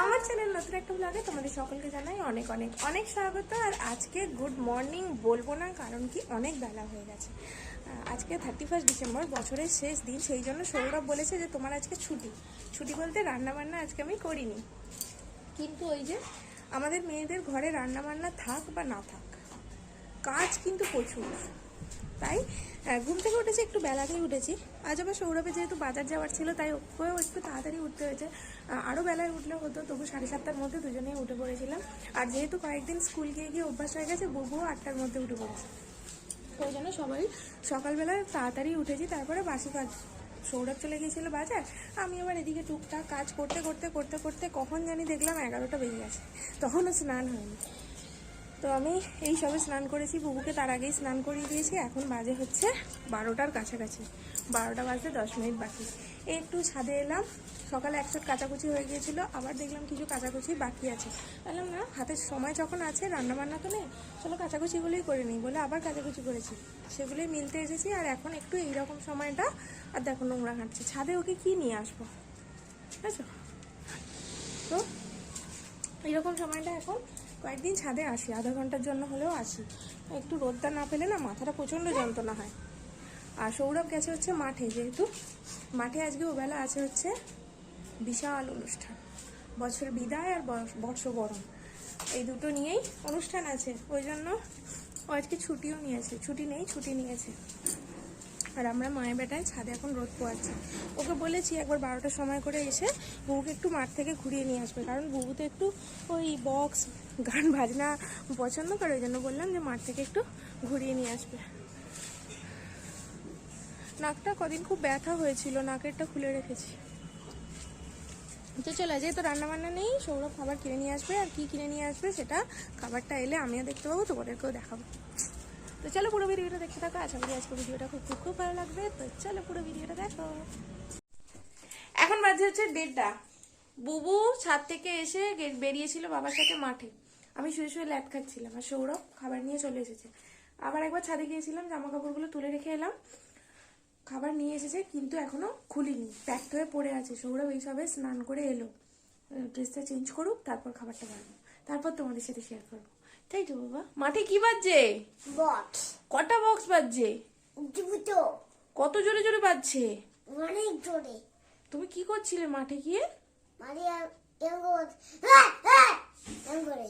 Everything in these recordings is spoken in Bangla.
আমার চ্যানেল নতুন একটা ব্লগে তোমাদের সকলকে জানাই অনেক অনেক অনেক স্বাগত। আর আজকে গুড মর্নিং বলব না, কারণ কি অনেক বেলা হয়ে গেছে। আজকে থার্টি ফার্স্ট ডিসেম্বর বছরের শেষ দিন। সেই জন্য সৌরভ বলেছে যে তোমার আজকে ছুটি। ছুটি বলতে রান্নাবান্না আজকে আমি করিনি। কিন্তু ওই যে আমাদের মেয়েদের ঘরে রান্নাবান্না থাক বা না থাক, কাজ কিন্তু প্রচুর। তাই ঘুম থেকে উঠেছি, একটু বেলাতেই উঠেছি। আজ আবার সৌরভে যেহেতু বাজার যাওয়ার ছিল, তাই ওকেও একটু তাড়াতাড়ি উঠতে হয়েছে। আরও বেলায় উঠলে হতো, তবু সাড়ে সাতটার মধ্যে দুজনেই উঠে পড়েছিলাম। আর যেহেতু কয়েকদিন স্কুল গিয়ে গিয়ে অভ্যাস হয়ে গেছে বুবুও আটটার মধ্যে উঠে পড়েছে। ওই জন্য সবাই সকালবেলা তাড়াতাড়ি উঠেছি, তারপরে বাসি কাজ। সৌরভ চলে গিয়েছিল বাজার, আমি আবার এদিকে টুকটাক কাজ করতে করতে করতে করতে কখন জানি দেখলাম এগারোটা বেজে গেছে। তখনও স্নান হয়নি। তো আমি এই সবে স্নান করেছি, বুবুকে তার আগেই স্নান করিয়ে দিয়েছি, এখন বাজে হচ্ছে বারোটার কাছাকাছি। বারোটা বাজতে দশ মিনিট বাকি। এই একটু ছাদে এলাম, সকালে একশোট কাচাকুচি হয়ে গিয়েছিল, আবার দেখলাম কিছু কাচাকুচি বাকি আছে। বললাম, না হাতের সময় যখন আছে রান্না বান্না তো নেই, চলো কাচাকুচিগুলোই করে নিই। বলে, আবার কাচাকুচি করেছি। সেগুলোই মিলতে এসেছি, আর এখন একটু এইরকম সময়টা, আর দেখো নোংরা ঘাটছে ছাদে ওকে কি নিয়ে আসব? বুঝেছ? তো, এইরকম সময়টা এখন কয়েকদিন ছাদে আসি, আধা ঘণ্টার জন্য হলেও আসি। একটু রোদটা না পেলে না মাথাটা প্রচণ্ড যন্ত্রণা হয়। আর সৌরভ গেছে হচ্ছে মাঠে, যেহেতু মাঠে আজকে ওবেলা আছে হচ্ছে বিশাল অনুষ্ঠান। বছর বিদায় আর বর্ষ- বর্ষবরণ এই দুটো নিয়েই অনুষ্ঠান আছে। ওই জন্য ও আজকে ছুটিও নিয়েছে, ছুটি নেই, ছুটি নিয়েছে। আর আমরা মায়ের বেটায় ছাদে এখন রোদ পোয়াচ্ছি। ওকে বলেছি একবার বারোটার সময় করে এসে বুবুকে একটু মাঠ থেকে ঘুরিয়ে নিয়ে আসবে। কারণ বুবু তো একটু ওই বক্স, গান, বাজনা পছন্দ করে, ওই জন্য বললাম যে মাঠ থেকে একটু ঘুরিয়ে নিয়ে আসবে। নাকটা কদিন খুব ব্যথা হয়েছিল, নাকেরটা খুলে রেখেছি। তো চলে যেহেতু রান্না বান্না নেই, সৌরভ খাবার কিনে নিয়ে আসবে। আর কি কিনে নিয়ে আসবে সেটা, খাবারটা এলে আমিও দেখতে পাবো, তোমাদেরকেও দেখাবো। তো চলো পুরো ভিডিওটা দেখতে থাকো। আশা করি আজকে ভিডিওটা খুব খুব খুব ভালো লাগবে। তো চলো পুরো ভিডিওটা দেখো। এখন বাজে হচ্ছে দেড়টা। বুবু ছাদ থেকে এসে বেরিয়েছিল বাবার সাথে মাঠে। আমি শুয়ে শুয়ে ল্যাট খাচ্ছিলাম আর সৌরভ খাবার নিয়ে চলে এসেছে। আবার একবার ছাদে গিয়েছিলাম জামা কাপড়গুলো তুলে রেখে এলাম। খাবার নিয়ে এসেছে, কিন্তু এখনও খুলিনি। প্যাকড হয়ে পড়ে আছে। সৌরভ এইসবে স্নান করে এলো। ড্রেসটা চেঞ্জ করুক, তারপর খাবারটা বানাবো। তারপর তোমাদের সাথে শেয়ার করব। তাই তো বাবা? মাঠে কি বাজছে? বক্স কটা বক্স বাজছে? দুটো। কত জোরে জোরে বাজছে? অনেক জোরে। তুমি কি করছিলে মাঠে গিয়ে? মাঠে হ্যাঁ হ্যাঁ। করে।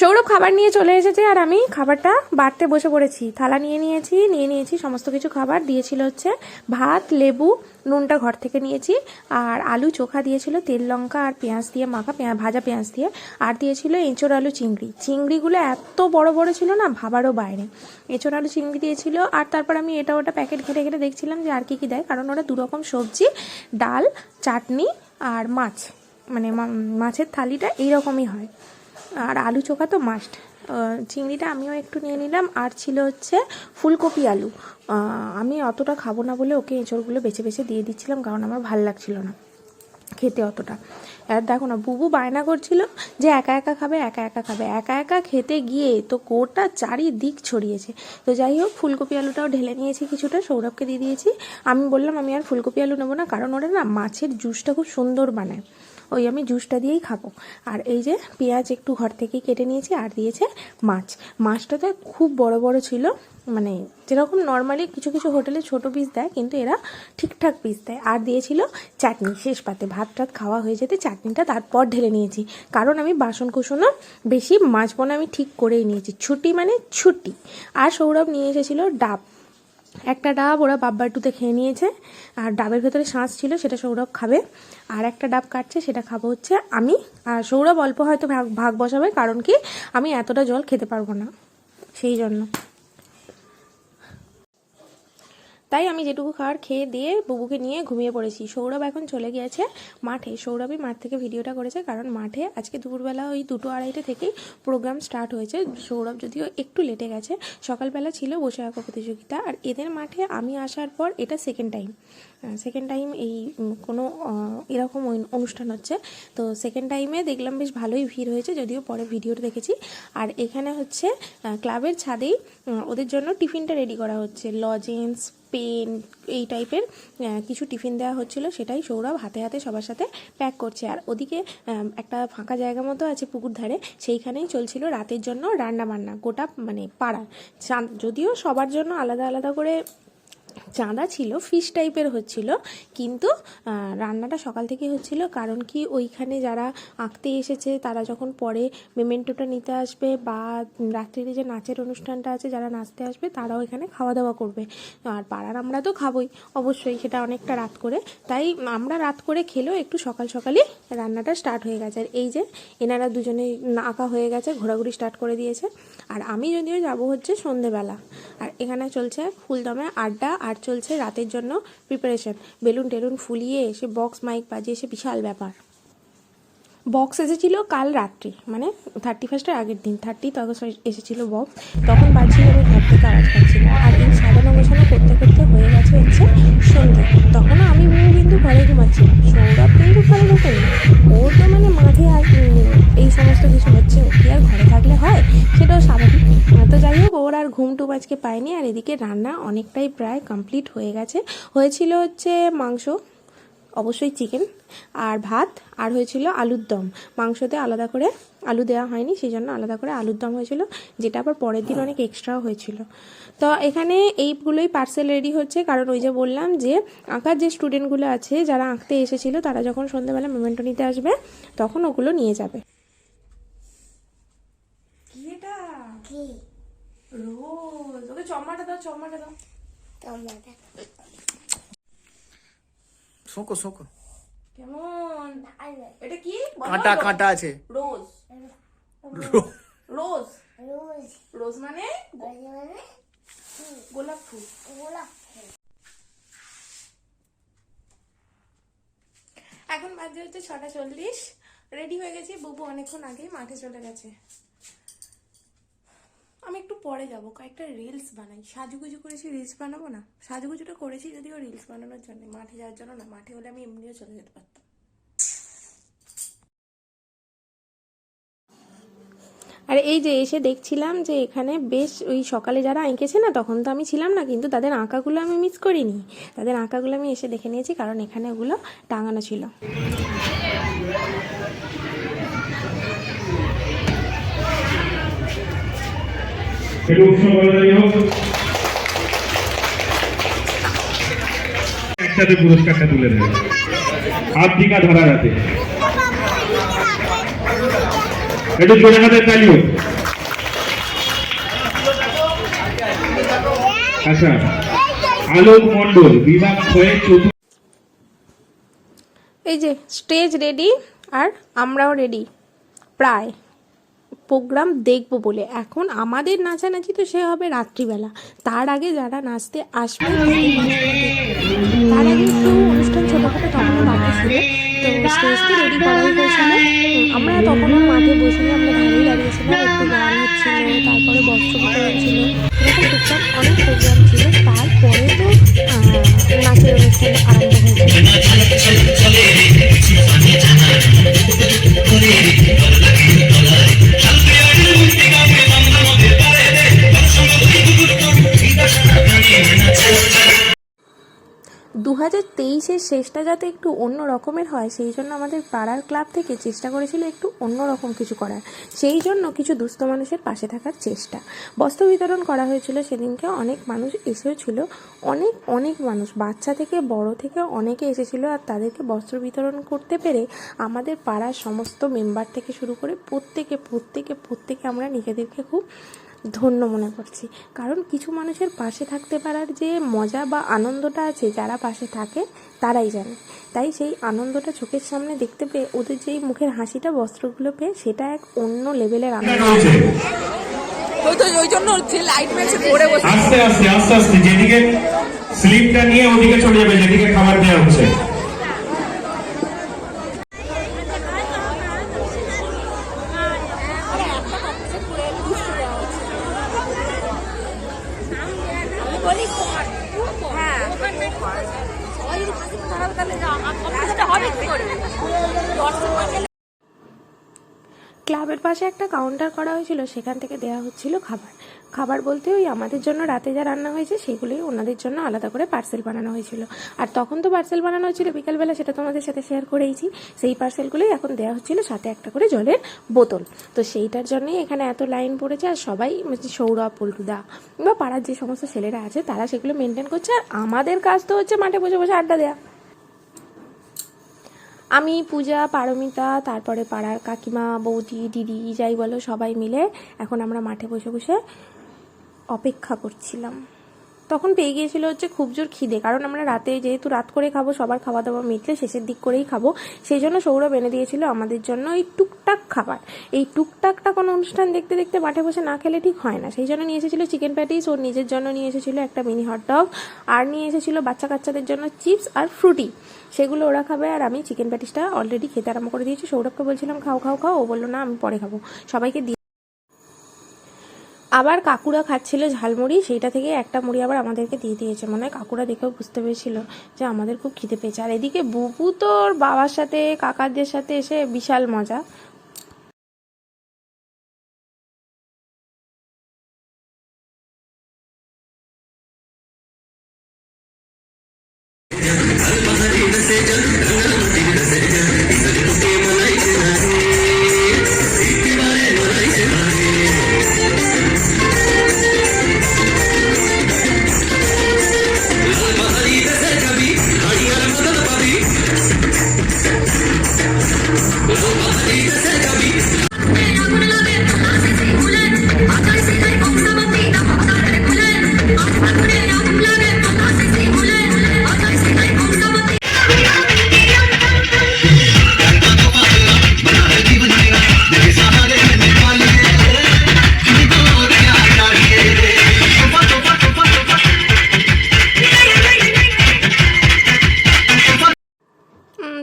সৌরভ খাবার নিয়ে চলে এসেছে আর আমি খাবারটা বাড়তে বসে পড়েছি। থালা নিয়ে নিয়েছি নিয়ে নিয়েছি, সমস্ত কিছু খাবার। দিয়েছিল হচ্ছে ভাত, লেবু, নুনটা ঘর থেকে নিয়েছি। আর আলু চোখা দিয়েছিল, তেল লঙ্কা আর পেঁয়াজ দিয়ে মাখা, পেঁয়া ভাজা পেঁয়াজ দিয়ে। আর দিয়েছিল এঁচোড় আলু চিংড়ি। চিংড়িগুলো এত বড় বড় ছিল না, ভাবারও বাইরে। এঁচোড় আলু চিংড়ি দিয়েছিল আর তারপর আমি এটা ওটা প্যাকেট ঘেটে ঘেটে দেখছিলাম যে আর কি কী দেয়। কারণ ওরা দুরকম সবজি, ডাল, চাটনি আর মাছ। মানে মাছের থালিটা এইরকমই হয়। আর আলু চোখা তো মাস্ট চিংড়িটা আমিও একটু নিয়ে নিলাম, আর ছিল হচ্ছে ফুলকপি আলু। আমি অতটা খাব না বলে ওকে এঁচড়গুলো বেছে বেছে দিয়ে দিচ্ছিলাম, কারণ আমার ভালো লাগছিল না খেতে অতটা। আর দেখো না, বুবু বায়না করছিল যে একা একা খাবে, একা একা খাবে। একা একা খেতে গিয়ে তো কোটা চারিদিক ছড়িয়েছে। তো যাই হোক, ফুলকপি আলুটাও ঢেলে নিয়েছি কিছুটা, সৌরভকে দিয়ে দিয়েছি। আমি বললাম, আমি আর ফুলকপি আলু নেব না, কারণ ওরা না মাছের জুসটা খুব সুন্দর বানায়। ওই আমি জুসটা দিয়েই খাব। আর এই যে পেঁয়াজ একটু ঘর থেকেই কেটে নিয়েছি আর দিয়েছে মাছ। মাছটা তো খুব বড় বড় ছিল মানে যেরকম নর্মালি কিছু কিছু হোটেলে ছোট পিস দেয়, কিন্তু এরা ঠিকঠাক পিস দেয়। আর দিয়েছিল চাটনি, শেষ পাতে ভাত টাত খাওয়া হয়ে যেতে চাটনিটা তারপর ঢেলে নিয়েছি। কারণ আমি বাসন কুসনও বেশি মাজবো না, আমি ঠিক করেই নিয়েছি। ছুটি মানে ছুটি। আর সৌরভ নিয়ে এসেছিল ডাব। একটা ডাব ওরা বাব্বাটুতে খেয়ে নিয়েছে, আর ডাবের ভেতরে শাঁস ছিল, সেটা সৌরভ খাবে। আর একটা ডাব কাটছে, সেটা খাব হচ্ছে আমি। আর সৌরভ অল্প হয়তো ভাগ ভাগ বসাবে, কারণ কি আমি এতটা জল খেতে পারব না, সেই জন্য। তাই আমি যেটুকু খাবার খেয়ে দিয়ে বুবুকে নিয়ে ঘুমিয়ে পড়েছি। সৌরভ এখন চলে গিয়েছে মাঠে। সৌরভই মাঠ থেকে ভিডিওটা করেছে কারণ মাঠে আজকে দুপুরবেলা ওই দুটো আড়াইটে থেকেই প্রোগ্রাম স্টার্ট হয়েছে। সৌরভ যদিও একটু লেটে গেছে, সকালবেলা ছিল বসে আঁকা প্রতিযোগিতা। আর এদের মাঠে আমি আসার পর এটা সেকেন্ড টাইম সেকেন্ড টাইম এই কোনো এরকম অনুষ্ঠান হচ্ছে। তো সেকেন্ড টাইমে দেখলাম বেশ ভালোই ভিড় হয়েছে, যদিও পরে ভিডিওটা দেখেছি। আর এখানে হচ্ছে ক্লাবের ছাদেই ওদের জন্য টিফিনটা রেডি করা হচ্ছে। লজেন্স পেন, এই টাইপের কিছু টিফিন দেওয়া হচ্ছিল, সেটাই সৌরভ হাতে হাতে সবার সাথে প্যাক করছে। আর ওদিকে একটা ফাঁকা জায়গা মতো আছে পুকুর ধারে, সেইখানেই চলছিল রাতের জন্য রান্না বান্না গোটা মানে পাড়া। যদিও সবার জন্য আলাদা আলাদা করে চাঁদা ছিল ফিশ টাইপের হচ্ছিল। কিন্তু রান্নাটা সকাল থেকে হচ্ছিল কারণ কি ওইখানে যারা আঁকতে এসেছে, তারা যখন পরে মেমেন্টোটা নিতে আসবে বা রাত্রিরে যে নাচের অনুষ্ঠানটা আছে, যারা নাচতে আসবে, তারাও এখানে খাওয়া দাওয়া করবে। আর পাড়ার আমরা তো খাবোই, অবশ্যই সেটা অনেকটা রাত করে। তাই আমরা রাত করে খেলেও একটু সকাল সকালই রান্নাটা স্টার্ট হয়ে গেছে। আর এই যে এনারা দুজনে আঁকা হয়ে গেছে, ঘোরাঘুরি স্টার্ট করে দিয়েছে। আর আমি যদিও যাব হচ্ছে সন্ধেবেলা। আর এখানে চলছে ফুলদমে আড্ডা আর চলছে রাতের জন্য প্রিপারেশন বেলুন টেলুন ফুলিয়ে এসে বক্স মাইক বাজিয়ে এসে বিশাল ব্যাপার। বক্স এসেছিল কাল রাত্রি মানে থার্টি ফার্স্টের আগের দিন থার্টি তখন এসেছিল বক্স তখন বাজছিল আমি ঘর থেকে আওয়াজ পাচ্ছিলাম আর দিন সাজানো গোছানো করতে করতে হয়ে গেছে হচ্ছে সন্ধ্যে তখনও আমি আজকে পায়নি আর এদিকে রান্না অনেকটাই প্রায় কমপ্লিট হয়ে গেছে। হয়েছিল হচ্ছে মাংস, অবশ্যই চিকেন আর ভাত, আর হয়েছিল আলুর দম। মাংসতে আলাদা করে আলু দেওয়া হয়নি সেই জন্য আলাদা করে আলুর দম হয়েছিল, যেটা আবার পরের দিন অনেক এক্সট্রাও হয়েছিল। তো এখানে এইগুলোই পার্সেল রেডি হচ্ছে, কারণ ওই যে বললাম যে আঁকার যে স্টুডেন্টগুলো আছে, যারা আঁকতে এসেছিল, তারা যখন সন্ধ্যেবেলা মেমেন্টো নিতে আসবে, তখন ওগুলো নিয়ে যাবে কি এটা কি রোজ। ওকে চম্মাটা দাও চম্মাটা দাও। শোকো শোকো। কেমন? এটা কি? কাঁটা কাঁটা আছে। রোজ। রোজ। রোজ। রোজ। মানে? রোজ মানে? গোলাপ ফুল। গোলাপ এখন বাজে হচ্ছে ছটা চল্লিশ। রেডি হয়ে গেছি। বুবু অনেকক্ষণ আগেই মাঠে চলে গেছে। আমি একটু পরে যাব, কয়েকটা রিলস বানাই। সাজুগুজু করেছি রিলস বানাবো না? সাজুগুজুটা করেছি যদিও রিলস বানানোর জন্য। মাঠে যাওয়ার জন্য না, মাঠে হলে আমি এমনিও চলে যেতে পারতাম। আর এই যে এসে দেখছিলাম যে এখানে বেশ ওই সকালে যারা এঁকেছে না, তখন তো আমি ছিলাম না, কিন্তু তাদের আঁকাগুলো আমি মিস করিনি। তাদের আঁকাগুলো আমি এসে দেখে নিয়েছি, কারণ এখানে ওগুলো টাঙানো ছিল। একসাথে পুরস্কারটা তুলে দেবে। হাত ধরা যাতে। একটু জোরে হোক। আচ্ছা আলোক বিভাগ হয়ে চতুর্থ এই যে স্টেজ রেডি আর আমরাও রেডি প্রায়। প্রোগ্রাম দেখব বলে। এখন আমাদের নাচানাচি তো সে হবে রাত্রিবেলা। তার আগে যারা নাচতে আসবে, তার আগে একটু অনুষ্ঠান ছোটোখাটো তখনও বাকি তো স্টেজ রেডি করাই হয়েছিল। আমরা তখনও মাঠে বসিনি আমরা ধারেই দাঁড়িয়েছিলাম, একটু গান হচ্ছিল, তারপরে বস্ত্র বিতরণ ছিল এরকম অনেক প্রোগ্রাম ছিল। তারপরে তো নাচের অনুষ্ঠান আরম্ভ তেইশের শেষটা যাতে একটু অন্য রকমের হয়, সেই জন্য আমাদের পাড়ার ক্লাব থেকে চেষ্টা করেছিল একটু অন্য রকম কিছু করার। সেই জন্য কিছু দুস্থ মানুষের পাশে থাকার চেষ্টা। বস্ত্র বিতরণ করা হয়েছিল সেদিনকে, অনেক মানুষ এসেও ছিল অনেক অনেক মানুষ, বাচ্চা থেকে বড় থেকে অনেকে এসেছিল আর তাদেরকে বস্ত্র বিতরণ করতে পেরে আমাদের পাড়ার সমস্ত মেম্বার থেকে শুরু করে প্রত্যেকে প্রত্যেকে প্রত্যেকে আমরা নিজেদেরকে খুব ধন্য মনে করছি। কারণ কিছু মানুষের পাশে থাকতে পারার যে মজা বা আনন্দটা আছে যারা পাশে থাকে তারাই জানে। তাই সেই আনন্দটা চোখের সামনে দেখতে পেয়ে ওদের যেই মুখের হাসিটা বস্ত্রগুলো পেয়ে সেটা এক অন্য লেভেলের আনন্দ। ওই ওই জন্য হচ্ছে লাইট ম্যাচে পড়ে বসে। আস্তে আস্তে আস্তে আস্তে যেদিকে স্লিপটা নিয়ে ওদিকে চলে যাবে যেদিকে খাবার দেওয়া হচ্ছে। একটা কাউন্টার করা হয়েছিল, সেখান থেকে দেওয়া হচ্ছিল খাবার। খাবার বলতে ওই আমাদের জন্য রাতে যা রান্না হয়েছে, সেগুলোই ওনাদের জন্য আলাদা করে পার্সেল বানানো হয়েছিল। আর তখন তো পার্সেল বানানো হয়েছিল, বিকালবেলা সেটা তোমাদের সাথে শেয়ার করেইছি। সেই পার্সেলগুলোই এখন দেওয়া হচ্ছিল সাথে একটা করে জলের বোতল। তো সেইটার জন্যই এখানে এত লাইন পড়েছে, আর সবাই মানে সৌরভ, পল্টুদা বা পাড়ার যে সমস্ত ছেলেরা আছে, তারা সেগুলো মেনটেন করছে। আর আমাদের কাজ তো হচ্ছে মাঠে বসে বসে আড্ডা দেওয়া আমি পূজা, পারমিতা, তারপরে পাড়ার কাকিমা, বৌদি, দিদি, যাই বলো সবাই মিলে এখন আমরা মাঠে বসে বসে অপেক্ষা করছিলাম। তখন পেয়ে গিয়েছিল হচ্ছে খুব জোর খিদে। কারণ আমরা রাতে যেহেতু রাত করে খাব, সবার খাওয়া দাওয়া মিটলে শেষের দিক করেই খাব। সেই জন্য সৌরভ এনে দিয়েছিল আমাদের জন্য এই টুকটাক খাবার। এই টুকটাকটা কোনো অনুষ্ঠান দেখতে দেখতে মাঠে বসে না খেলে ঠিক হয় না। সেই জন্য নিয়ে এসেছিল চিকেন প্যাটিস ওর নিজের জন্য নিয়ে এসেছিল একটা মিনি হট ডগ আর নিয়ে এসেছিল বাচ্চা কাচ্চাদের জন্য চিপস আর ফ্রুটি সেগুলো ওরা খাবে আর আমি চিকেন প্যাটিসটা অলরেডি খেতে আরম্ভ করে দিয়েছি। সৌরভকে বলছিলাম, খাও খাও খাও। ও বলল, না, আমি পরে খাব। সবাইকে দিয়ে আবার কাকুরা খাচ্ছিল ঝালমুড়ি, সেইটা থেকে একটা মুড়ি আবার আমাদেরকে দিয়ে দিয়েছে। মনে হয় কাকুরা দেখেও বুঝতে পেরেছিল যে আমাদের খুব খিদে পেয়েছে। আর এদিকে বুবু তোর বাবার সাথে, কাকাদের সাথে এসে বিশাল মজা। Oh, my God.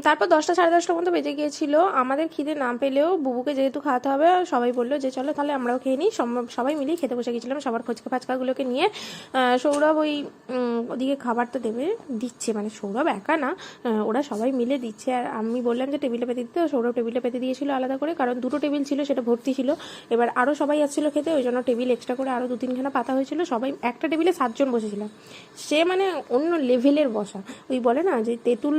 তারপর দশটা সাড়ে দশটার মতো বেজে গিয়েছিল। আমাদের খিদে না পেলেও বুবুকে যেহেতু খাওয়াতে হবে, সবাই বলল যে চলো তাহলে আমরাও খেয়ে নিই। সবাই মিলেই খেতে বসে গেছিলাম। সবার ফুচকা ফাচকাগুলোকে নিয়ে সৌরভ ওই ওদিকে খাবার তো দেবে, দিচ্ছে। মানে সৌরভ একা না ওরা সবাই মিলে দিচ্ছে। আর আমি বললাম যে টেবিলে পেতে দিতে, সৌরভ টেবিলে পেতে দিয়েছিল আলাদা করে, কারণ দুটো টেবিল ছিল, সেটা ভর্তি ছিল। এবার আরও সবাই আসছিল খেতে, ওই জন্য টেবিল এক্সট্রা করে আরও দু তিনখানা পাতা হয়েছিল। সবাই একটা টেবিলে সাতজন বসেছিলাম সে মানে অন্য লেভেলের বসা। ওই বলে না যে তেঁতুল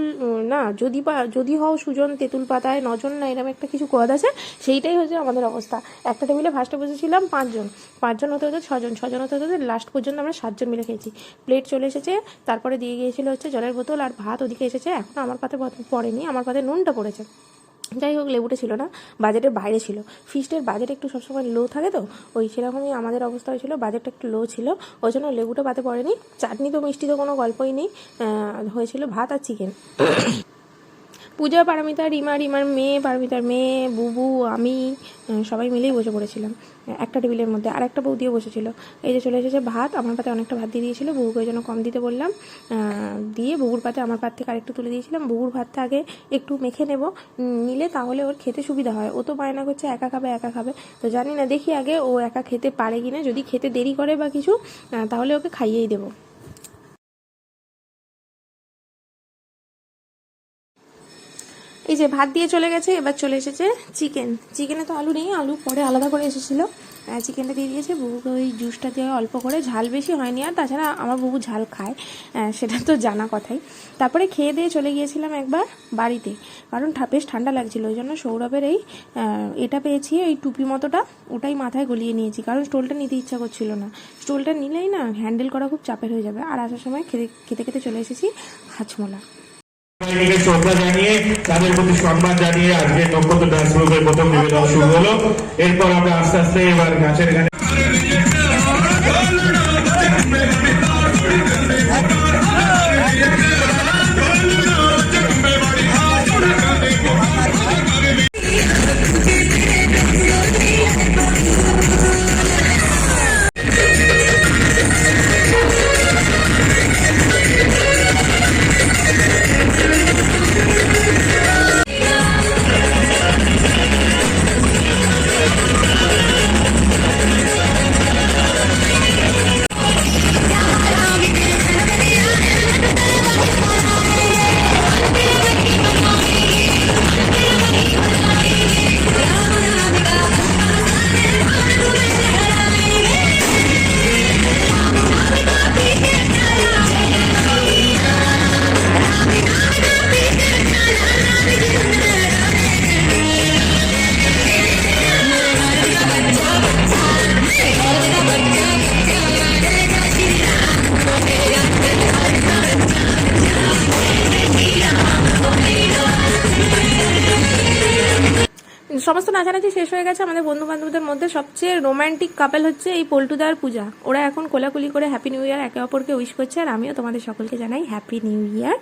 না, যদি পা যদি হও সুজন, তেঁতুল পাতায় নজন না এরকম একটা কিছু কোয়াদ আছে, সেইটাই হচ্ছে আমাদের অবস্থা। একটা টেবিলে ফার্স্টে বসেছিলাম পাঁচজন। পাঁচজন হতে হতে ছজন। ছজন হতে হতে লাস্ট পর্যন্ত আমরা সাতজন মিলে খেয়েছি। প্লেট চলে এসেছে, তারপরে দিয়ে গিয়েছিল হচ্ছে জলের বোতল আর ভাত ওদিকে এসেছে। এখন আমার পাতে পড়েনি, আমার পাতে নুনটা পড়েছে। যাই হোক, লেবুটা ছিল না, বাজেটের বাইরে ছিল। ফিস্টের বাজেট একটু সবসময় লো থাকে তো, ওই সেরকমই আমাদের অবস্থা হয়েছিল, বাজেটটা একটু লো ছিল। ওই জন্য লেবুটা পাতে পড়েনি। চাটনি তো মিষ্টি তো কোনো গল্পই নেই হয়েছিল ভাত আর চিকেন পূজা পারমিতা, রিমা, রিমার মেয়ে, পারমিতার মেয়ে, বুবু, আমি সবাই মিলেই বসে পড়েছিলাম। একটা টেবিলের মধ্যে আর একটা বৌদিও বসেছিল। এই যে চলে এসেছে ভাত, আমার পাতে অনেকটা ভাত দিয়ে দিয়েছিল, বুবুকে জন্য কম দিতে বললাম। দিয়ে বুবুর পাতে আমার পাত থেকে আরেকটু তুলে দিয়েছিলাম। বুবুর ভাতটা আগে একটু মেখে নেব নিলে তাহলে ওর খেতে সুবিধা হয়। ও তো বায়না করছে, একা খাবে একা খাবে। তো জানি না, দেখি আগে ও একা খেতে পারে কিনা। যদি খেতে দেরি করে বা কিছু তাহলে ওকে খাইয়েই দেবো। এই যে ভাত দিয়ে চলে গেছে, এবার চলে এসেছে চিকেন। চিকেনে তো আলু নেই, আলু পরে আলাদা করে এসেছিল। চিকেনটা দিয়ে দিয়েছে, বুবুকে ওই জুসটা দিয়ে অল্প করে, ঝাল বেশি হয়নি আর, তাছাড়া আমার বুবু ঝাল খায় সেটা তো জানা কথাই। তারপরে খেয়ে দিয়ে চলে গিয়েছিলাম একবার বাড়িতে, কারণ বেশ ঠান্ডা লাগছিল, ওই জন্য সৌরভের এই এটা পেয়েছি, এই টুপি মতোটা, ওটাই মাথায় গলিয়ে নিয়েছি, কারণ স্টোলটা নিতে ইচ্ছা করছিল না। স্টোলটা নিলেই না, হ্যান্ডেল করা খুব চাপের হয়ে যাবে, আর আসার সময় খেতে খেতে খেতে চলে এসেছি হাজমোলা শ্রদ্ধা জানিয়ে তাদের প্রতি সম্মান জানিয়ে আজকে নক্ষত্র ডান্স প্রথম নিবেদন শুরু হলো। এরপর আমরা আস্তে আস্তে এবার গাছের গানে নাচানাচি শেষ হয়ে গেছে, আমাদের বন্ধু বান্ধবদের মধ্যে সবচেয়ে রোমান্টিক কাপেল হচ্ছে এই পল্টুদার পূজা। ওরা এখন কোলাকুলি করে হ্যাপি নিউ ইয়ার একে অপরকে উইশ করছে আর আমিও তোমাদের সকলকে জানাই হ্যাপি নিউ ইয়ার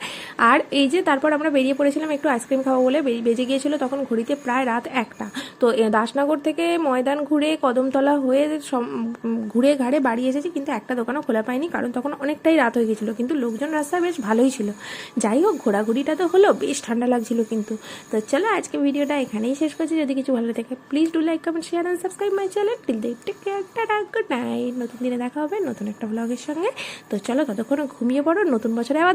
আর এই যে তারপর আমরা বেরিয়ে পড়েছিলাম একটু আইসক্রিম খাব বলে বেজে গিয়েছিল তখন ঘড়িতে প্রায় রাত একটা। তো দাসনগর থেকে ময়দান ঘুরে, কদমতলা হয়ে ঘুরে ঘাড়ে বাড়ি এসেছি, কিন্তু একটা দোকানও খোলা পাইনি, কারণ তখন অনেকটাই রাত হয়ে গেছিল, কিন্তু লোকজন রাস্তায় বেশ ভালোই ছিল। যাই হোক, ঘোরাঘুরিটা তো হলো, বেশ ঠান্ডা লাগছিল কিন্তু। তো চলো আজকে ভিডিওটা এখানেই শেষ করছি, যদি কিছু ভালো থাকে please do like comment share and subscribe my channel till then take care good night নতুন দিনে দেখা হবে নতুন একটা ব্লগের সঙ্গে। তো চলো ততক্ষণ ঘুমিয়ে পড়ো। নতুন বছরে আবার দেখা